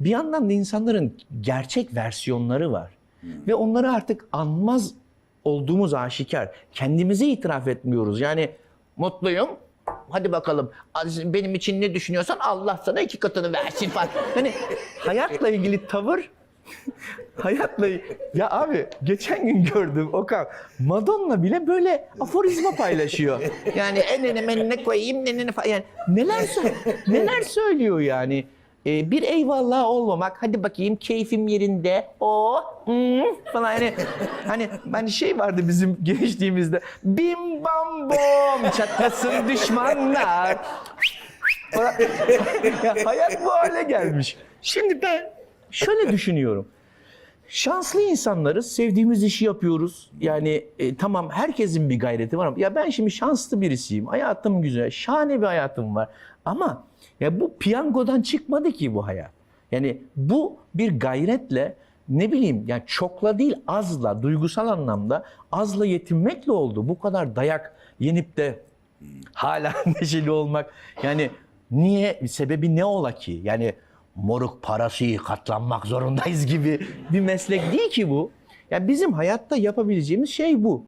bir yandan da insanların gerçek versiyonları var. Ve onları artık anmaz olduğumuz aşikar. Kendimize itiraf etmiyoruz. Yani mutluyum. Hadi bakalım benim için ne düşünüyorsan Allah sana iki katını versin falan. Hani hayatla ilgili tavır Hayatla ya abi geçen gün gördüm Okan Madonna bile böyle aforizma paylaşıyor. Yani enine menine koyayım nenene falan. Yani neler neler söylüyor yani. Ee, bir eyvallah olmamak. Hadi bakayım keyfim yerinde. O hmm, falan hani hani hani şey vardı bizim gençliğimizde. Bim bam bom çatlasın düşmanlar. Ya hayat bu hale gelmiş. Şimdi ben şöyle düşünüyorum. Şanslı insanlarız, sevdiğimiz işi yapıyoruz. Yani e, tamam herkesin bir gayreti var ama ya ben şimdi şanslı birisiyim. Hayatım güzel, şahane bir hayatım var. Ama ya bu piyangodan çıkmadı ki bu hayat. Yani bu bir gayretle ne bileyim yani çokla değil azla duygusal anlamda azla yetinmekle oldu. Bu kadar dayak yenip de hala neşeli olmak yani niye sebebi ne ola ki? Yani moruk parası katlanmak zorundayız gibi bir meslek değil ki bu. Ya bizim hayatta yapabileceğimiz şey bu.